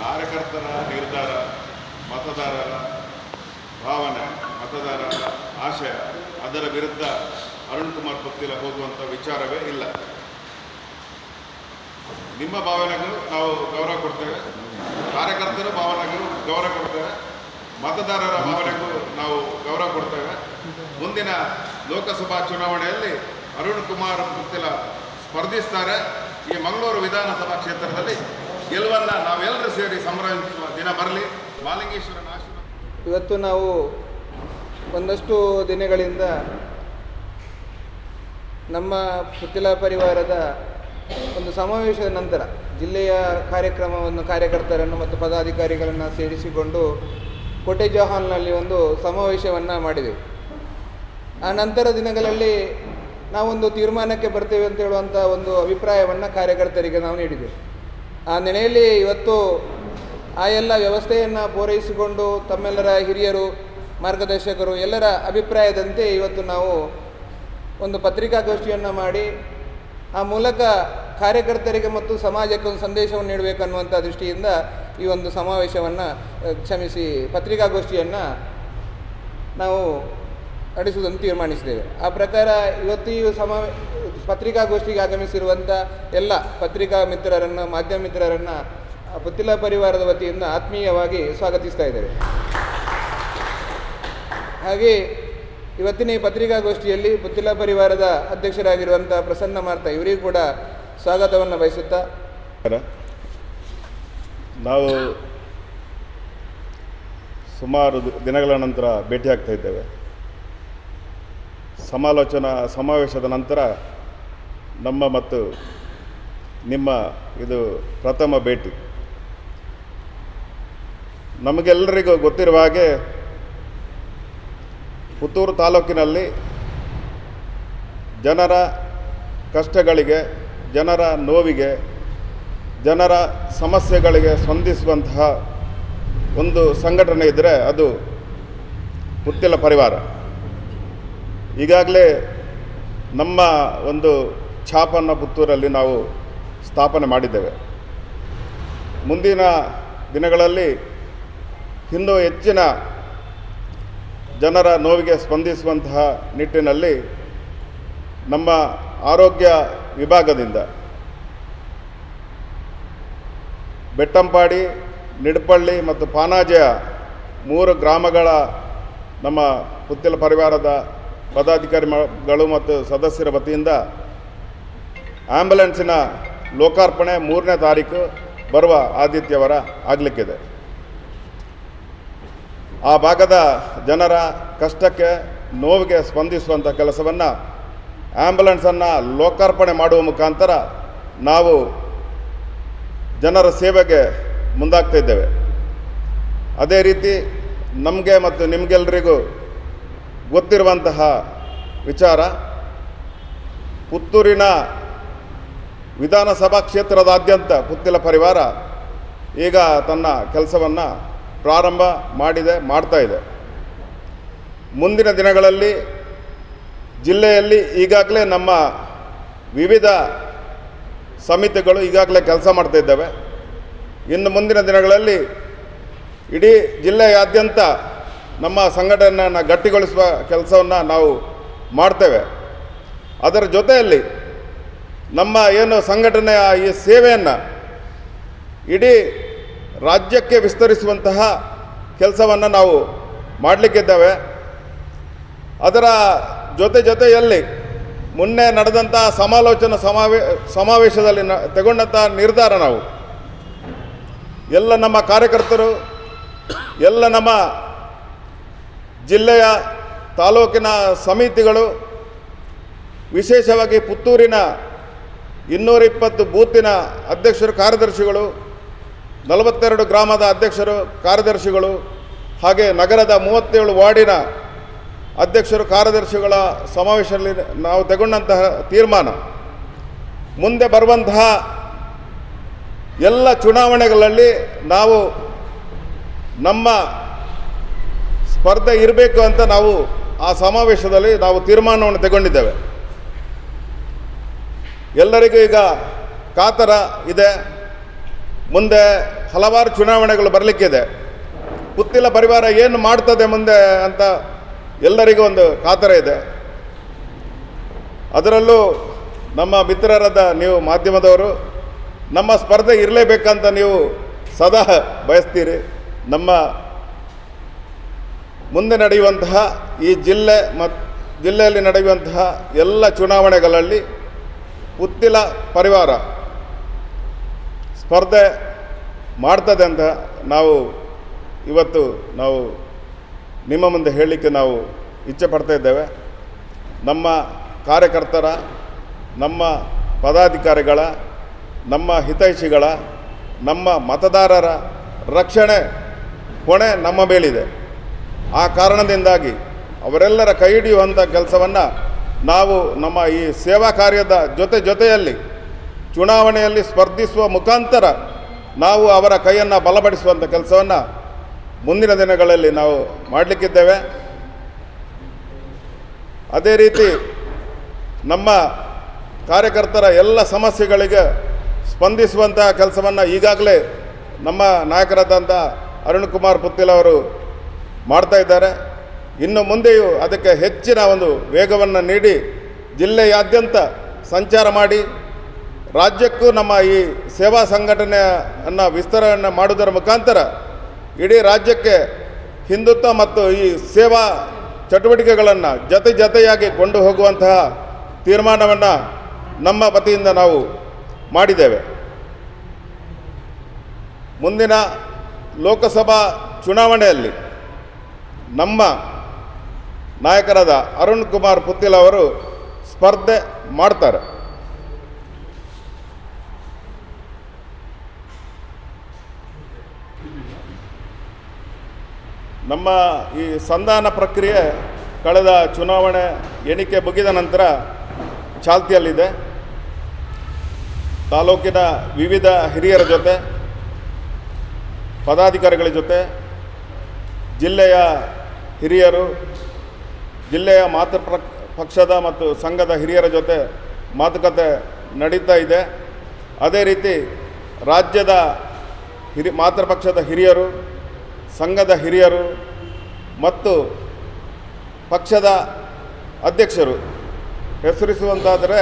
ಕಾರ್ಯಕರ್ತರ ನಿರ್ಧಾರ, ಮತದಾರರ ಭಾವನೆ, ಮತದಾರರ ಆಶಯ, ಅದರ ವಿರುದ್ಧ ಅರುಣ್ ಕುಮಾರ್ ಪುತ್ತಿಲ ಹೋಗುವಂಥ ವಿಚಾರವೇ ಇಲ್ಲ. ನಿಮ್ಮ ಭಾವನೆಗೂ ನಾವು ಗೌರವ ಕೊಡ್ತೇವೆ, ಕಾರ್ಯಕರ್ತರ ಭಾವನೆಗಳು ಗೌರವ ಕೊಡ್ತೇವೆ, ಮತದಾರರ ಭಾವನೆಗೂ ನಾವು ಗೌರವ ಕೊಡ್ತೇವೆ. ಮುಂದಿನ ಲೋಕಸಭಾ ಚುನಾವಣೆಯಲ್ಲಿ ಅರುಣ್ ಕುಮಾರ್ ಪುತ್ತಿಲ ಸ್ಪರ್ಧಿಸ್ತಾರೆ. ಈ ಮಂಗಳೂರು ವಿಧಾನಸಭಾ ಕ್ಷೇತ್ರದಲ್ಲಿ ಗೆಲುವನ್ನು ನಾವೆಲ್ಲರೂ ಸೇರಿ ಸಂಭ್ರಮಿಸುವ ದಿನ ಬರಲಿ. ಮಾಲಿಂಗೇಶ್ವರನ ಆಶೀರ್ವಾದ. ಇವತ್ತು ನಾವು ಒಂದಷ್ಟು ದಿನಗಳಿಂದ ನಮ್ಮ ಪುತ್ತಿಲ ಪರಿವಾರದ ಒಂದು ಸಮಾವೇಶದ ನಂತರ ಜಿಲ್ಲೆಯ ಕಾರ್ಯಕ್ರಮವನ್ನು ಕಾರ್ಯಕರ್ತರನ್ನು ಮತ್ತು ಪದಾಧಿಕಾರಿಗಳನ್ನು ಸೇರಿಸಿಕೊಂಡು ಕೋಟೆ ಜೋಹಾನ್ನಲ್ಲಿ ಒಂದು ಸಮಾವೇಶವನ್ನು ಮಾಡಿದೆವು. ಆ ನಂತರ ದಿನಗಳಲ್ಲಿ ನಾವೊಂದು ತೀರ್ಮಾನಕ್ಕೆ ಬರ್ತೇವೆ ಅಂತ ಹೇಳುವಂಥ ಒಂದು ಅಭಿಪ್ರಾಯವನ್ನು ಕಾರ್ಯಕರ್ತರಿಗೆ ನಾವು ನೀಡಿದೆವು. ಆ ನೆಲೆಯಲ್ಲಿ ಇವತ್ತು ಆ ಎಲ್ಲ ವ್ಯವಸ್ಥೆಯನ್ನು ಪೂರೈಸಿಕೊಂಡು ತಮ್ಮೆಲ್ಲರ ಹಿರಿಯರು, ಮಾರ್ಗದರ್ಶಕರು ಎಲ್ಲರ ಅಭಿಪ್ರಾಯದಂತೆ ಇವತ್ತು ನಾವು ಒಂದು ಪತ್ರಿಕಾಗೋಷ್ಠಿಯನ್ನು ಮಾಡಿ ಆ ಮೂಲಕ ಕಾರ್ಯಕರ್ತರಿಗೆ ಮತ್ತು ಸಮಾಜಕ್ಕೆ ಒಂದು ಸಂದೇಶವನ್ನು ನೀಡಬೇಕನ್ನುವಂಥ ದೃಷ್ಟಿಯಿಂದ ಈ ಒಂದು ಸಮಾವೇಶವನ್ನು ಕ್ಷಮಿಸಿ ಪತ್ರಿಕಾಗೋಷ್ಠಿಯನ್ನು ನಾವು ನಡೆಸುವುದನ್ನು ತೀರ್ಮಾನಿಸಿದ್ದೇವೆ. ಆ ಪ್ರಕಾರ ಇವತ್ತು ಈ ಸಮಾವೇ ಪತ್ರಿಕಾಗೋಷ್ಠಿಗೆ ಆಗಮಿಸಿರುವಂಥ ಎಲ್ಲ ಪತ್ರಿಕಾ ಮಿತ್ರರನ್ನು, ಮಾಧ್ಯಮ ಮಿತ್ರರನ್ನು ಪುತ್ತಿಲ ಪರಿವಾರದ ವತಿಯಿಂದ ಆತ್ಮೀಯವಾಗಿ ಸ್ವಾಗತಿಸ್ತಾ ಇದ್ದೇವೆ. ಹಾಗೆ ಇವತ್ತಿನ ಈ ಪತ್ರಿಕಾಗೋಷ್ಠಿಯಲ್ಲಿ ಪುತ್ತಿಲ ಪರಿವಾರದ ಅಧ್ಯಕ್ಷರಾಗಿರುವಂಥ ಪ್ರಸನ್ನ ಮಾರ್ತ ಇವರಿಗೂ ಕೂಡ ಸ್ವಾಗತವನ್ನು ಬಯಸುತ್ತಾ. ನಾವು ಸುಮಾರು ದಿನಗಳ ನಂತರ ಭೇಟಿಯಾಗ್ತಾ ಇದ್ದೇವೆ. ಸಮಾಲೋಚನಾ ಸಮಾವೇಶದ ನಂತರ ನಮ್ಮ ಮತ್ತು ನಿಮ್ಮ ಇದು ಪ್ರಥಮ ಭೇಟಿ. ನಮಗೆಲ್ಲರಿಗೂ ಗೊತ್ತಿರುವ ಹಾಗೆ ಪುತ್ತೂರು ತಾಲೂಕಿನಲ್ಲಿ ಜನರ ಕಷ್ಟಗಳಿಗೆ, ಜನರ ನೋವಿಗೆ, ಜನರ ಸಮಸ್ಯೆಗಳಿಗೆ ಸ್ಪಂದಿಸುವಂತಹ ಒಂದು ಸಂಘಟನೆ ಇದ್ದರೆ ಅದು ಪುತ್ತಿಲ ಪರಿವಾರ. ಈಗಾಗಲೇ ನಮ್ಮ ಒಂದು ಛಾಪನ್ನು ಪುತ್ತೂರಲ್ಲಿ ನಾವು ಸ್ಥಾಪನೆ ಮಾಡಿದ್ದೇವೆ. ಮುಂದಿನ ದಿನಗಳಲ್ಲಿ ಇನ್ನೂ ಹೆಚ್ಚಿನ ಜನರ ನೋವಿಗೆ ಸ್ಪಂದಿಸುವಂತಹ ನಿಟ್ಟಿನಲ್ಲಿ ನಮ್ಮ ಆರೋಗ್ಯ ವಿಭಾಗದಿಂದ ಬೆಟ್ಟಂಪಾಡಿ, ನಿಡ್ಪಳ್ಳಿ ಮತ್ತು ಪಾನಾಜೆಯ ಮೂರು ಗ್ರಾಮಗಳ ನಮ್ಮ ಪುತ್ತಿಲ ಪರಿವಾರದ ಪದಾಧಿಕಾರಿಗಳು ಮತ್ತು ಸದಸ್ಯರ ವತಿಯಿಂದ ಆ್ಯಂಬುಲೆನ್ಸಿನ ಲೋಕಾರ್ಪಣೆ ಮೂರನೇ ತಾರೀಕು ಬರುವ ಆದಿತ್ಯವಾರ ಆಗಲಿಕ್ಕಿದೆ. ಆ ಭಾಗದ ಜನರ ಕಷ್ಟಕ್ಕೆ ನೋವಿಗೆ ಸ್ಪಂದಿಸುವಂಥ ಕೆಲಸವನ್ನು ಆ್ಯಂಬುಲೆನ್ಸನ್ನು ಲೋಕಾರ್ಪಣೆ ಮಾಡುವ ಮುಖಾಂತರ ನಾವು ಜನರ ಸೇವೆಗೆ ಮುಂದಾಗ್ತಿದ್ದೇವೆ ಅದೇ ರೀತಿ ನಮಗೆ ಮತ್ತು ನಿಮಗೆಲ್ಲರಿಗೂ ಗೊತ್ತಿರುವಂತಹ ವಿಚಾರ, ಪುತ್ತೂರಿನ ವಿಧಾನಸಭಾ ಕ್ಷೇತ್ರದಾದ್ಯಂತ ಪುತ್ತಿಲ ಪರಿವಾರ ಈಗ ತನ್ನ ಕೆಲಸವನ್ನು ಪ್ರಾರಂಭ ಮಾಡಿದೆ, ಮಾಡ್ತಾ ಇದೆ. ಮುಂದಿನ ದಿನಗಳಲ್ಲಿ ಜಿಲ್ಲೆಯಲ್ಲಿ ಈಗಾಗಲೇ ನಮ್ಮ ವಿವಿಧ ಸಮಿತಿಗಳು ಈಗಾಗಲೇ ಕೆಲಸ ಮಾಡ್ತಾಯಿದ್ದಾವೆ ಇನ್ನು ಮುಂದಿನ ದಿನಗಳಲ್ಲಿ ಇಡೀ ಜಿಲ್ಲೆಯಾದ್ಯಂತ ನಮ್ಮ ಸಂಘಟನೆಯನ್ನು ಗಟ್ಟಿಗೊಳಿಸುವ ಕೆಲಸವನ್ನು ನಾವು ಮಾಡ್ತೇವೆ. ಅದರ ಜೊತೆಯಲ್ಲಿ ನಮ್ಮ ಏನು ಸಂಘಟನೆಯ ಈ ಸೇವೆಯನ್ನು ಇಡೀ ರಾಜ್ಯಕ್ಕೆ ವಿಸ್ತರಿಸುವಂತಹ ಕೆಲಸವನ್ನು ನಾವು ಮಾಡಲಿಕ್ಕಿದ್ದೇವೆ. ಅದರ ಜೊತೆ ಜೊತೆಯಲ್ಲಿ ಮೊನ್ನೆ ನಡೆದಂಥ ಸಮಾಲೋಚನಾ ಸಮಾವೇ, ಸಮಾವೇಶದಲ್ಲಿ ನ ತಗೊಂಡಂಥ ನಿರ್ಧಾರ ನಾವು. ಎಲ್ಲ ನಮ್ಮ ಕಾರ್ಯಕರ್ತರು, ಎಲ್ಲ ನಮ್ಮ ಜಿಲ್ಲೆಯ ತಾಲೂಕಿನ ಸಮಿತಿಗಳು, ವಿಶೇಷವಾಗಿ ಪುತ್ತೂರಿನ ಇನ್ನೂರಿಪ್ಪತ್ತು ಬೂತಿನ ಅಧ್ಯಕ್ಷರು ಕಾರ್ಯದರ್ಶಿಗಳು, ನಲವತ್ತೆರಡು ಗ್ರಾಮದ ಅಧ್ಯಕ್ಷರು ಕಾರ್ಯದರ್ಶಿಗಳು, ಹಾಗೆ ನಗರದ ಮೂವತ್ತೇಳು ವಾರ್ಡಿನ ಅಧ್ಯಕ್ಷರು ಕಾರ್ಯದರ್ಶಿಗಳ ಸಮಾವೇಶದಲ್ಲಿ ನಾವು ತಗೊಂಡಂತಹ ತೀರ್ಮಾನ, ಮುಂದೆ ಬರುವಂತಹ ಎಲ್ಲ ಚುನಾವಣೆಗಳಲ್ಲಿ ನಾವು ನಮ್ಮ ಸ್ಪರ್ಧೆ ಇರಬೇಕು ಅಂತ ನಾವು ಆ ಸಮಾವೇಶದಲ್ಲಿ ನಾವು ತೀರ್ಮಾನವನ್ನು ತಗೊಂಡಿದ್ದೇವೆ. ಎಲ್ಲರಿಗೂ ಈಗ ಕಾತರ ಇದೆ. ಮುಂದೆ ಹಲವಾರು ಚುನಾವಣೆಗಳು ಬರಲಿಕ್ಕಿದೆ ಪುತ್ತಿಲ ಪರಿವಾರ ಏನು ಮಾಡ್ತದೆ ಮುಂದೆ ಅಂತ ಎಲ್ಲರಿಗೂ ಒಂದು ಕಾತರ ಇದೆ. ಅದರಲ್ಲೂ ನಮ್ಮ ಮಿತ್ರರಾದ ನೀವು ಮಾಧ್ಯಮದವರು, ನಮ್ಮ ಸ್ಪರ್ಧೆ ಇರಲೇಬೇಕಂತ ನೀವು ಸದಾ ಬಯಸ್ತೀರಿ. ನಮ್ಮ ಮುಂದೆ ನಡೆಯುವಂತಹ ಈ ಜಿಲ್ಲೆ ಮತ್ತು ಜಿಲ್ಲೆಯಲ್ಲಿ ನಡೆಯುವಂತಹ ಎಲ್ಲ ಚುನಾವಣೆಗಳಲ್ಲಿ ಪುತ್ತಿಲ ಪರಿವಾರ ಸ್ಪರ್ಧೆ ಮಾಡ್ತದೆ ಅಂತ ನಾವು ಇವತ್ತು ನಾವು ನಿಮ್ಮ ಮುಂದೆ ಹೇಳಲಿಕ್ಕೆ ನಾವು ಇಚ್ಛೆ ಪಡ್ತಾ ಇದ್ದೇವೆ. ನಮ್ಮ ಕಾರ್ಯಕರ್ತರ, ನಮ್ಮ ಪದಾಧಿಕಾರಿಗಳ, ನಮ್ಮ ಹಿತೈಷಿಗಳ, ನಮ್ಮ ಮತದಾರರ ರಕ್ಷಣೆ ಹೊಣೆ ನಮ್ಮ ಮೇಲಿದೆ. ಆ ಕಾರಣದಿಂದಾಗಿ ಅವರೆಲ್ಲರ ಕೈ ಹಿಡಿಯುವಂಥ ಕೆಲಸವನ್ನು ನಾವು ನಮ್ಮ ಈ ಸೇವಾ ಕಾರ್ಯದ ಜೊತೆ ಜೊತೆಯಲ್ಲಿ ಚುನಾವಣೆಯಲ್ಲಿ ಸ್ಪರ್ಧಿಸುವ ಮುಖಾಂತರ ನಾವು ಅವರ ಕೈಯನ್ನು ಬಲಪಡಿಸುವಂಥ ಕೆಲಸವನ್ನು ಮುಂದಿನ ದಿನಗಳಲ್ಲಿ ನಾವು ಮಾಡಲಿಕ್ಕಿದ್ದೇವೆ. ಅದೇ ರೀತಿ ನಮ್ಮ ಕಾರ್ಯಕರ್ತರ ಎಲ್ಲ ಸಮಸ್ಯೆಗಳಿಗೆ ಸ್ಪಂದಿಸುವಂತಹ ಕೆಲಸವನ್ನು ಈಗಾಗಲೇ ನಮ್ಮ ನಾಯಕರಾದಂಥ ಅರುಣ್ ಕುಮಾರ್ ಪುತ್ತಿಲ್ ಅವರು ಮಾಡ್ತಾ ಇದ್ದಾರೆ. ಇನ್ನು ಮುಂದೆಯೂ ಅದಕ್ಕೆ ಹೆಚ್ಚಿನ ಒಂದು ವೇಗವನ್ನು ನೀಡಿ ಜಿಲ್ಲೆಯಾದ್ಯಂತ ಸಂಚಾರ ಮಾಡಿ ರಾಜ್ಯಕ್ಕೂ ನಮ್ಮ ಈ ಸೇವಾ ಸಂಘಟನೆಯನ್ನು ವಿಸ್ತರಣೆ ಮಾಡುವುದರ ಮುಖಾಂತರ ಇಡೀ ರಾಜ್ಯಕ್ಕೆ ಹಿಂದುತ್ವ ಮತ್ತು ಈ ಸೇವಾ ಚಟುವಟಿಕೆಗಳನ್ನು ಜೊತೆ ಜೊತೆಯಾಗಿ ಕೊಂಡು ಹೋಗುವಂತಹ ತೀರ್ಮಾನವನ್ನು ನಮ್ಮ ವತಿಯಿಂದ ನಾವು ಮಾಡಿದ್ದೇವೆ. ಮುಂದಿನ ಲೋಕಸಭಾ ಚುನಾವಣೆಯಲ್ಲಿ ನಮ್ಮ ನಾಯಕರಾದ ಅರುಣ್ ಕುಮಾರ್ ಪುತ್ತಿಲ್ ಅವರು ಸ್ಪರ್ಧೆ ಮಾಡ್ತಾರೆ. ನಮ್ಮ ಈ ಸಂಧಾನ ಪ್ರಕ್ರಿಯೆ ಕಳೆದ ಚುನಾವಣೆ ಎಣಿಕೆ ಮುಗಿದ ನಂತರ ಚಾಲ್ತಿಯಲ್ಲಿದೆ. ತಾಲೂಕಿನ ವಿವಿಧ ಹಿರಿಯರ ಜೊತೆ, ಪದಾಧಿಕಾರಿಗಳ ಜೊತೆ, ಜಿಲ್ಲೆಯ ಹಿರಿಯರು ಜಿಲ್ಲೆಯ ಮಾತೃ ಪಕ್ಷದ ಮತ್ತು ಸಂಘದ ಹಿರಿಯರ ಜೊತೆ ಮಾತುಕತೆ ನಡೀತಾ ಇದೆ. ಅದೇ ರೀತಿ ರಾಜ್ಯದ ಹಿರಿ ಮಾತೃಪಕ್ಷದ ಹಿರಿಯರು, ಸಂಘದ ಹಿರಿಯರು ಮತ್ತು ಪಕ್ಷದ ಅಧ್ಯಕ್ಷರು ಹೆಸರಿಸುವಂತಾದರೆ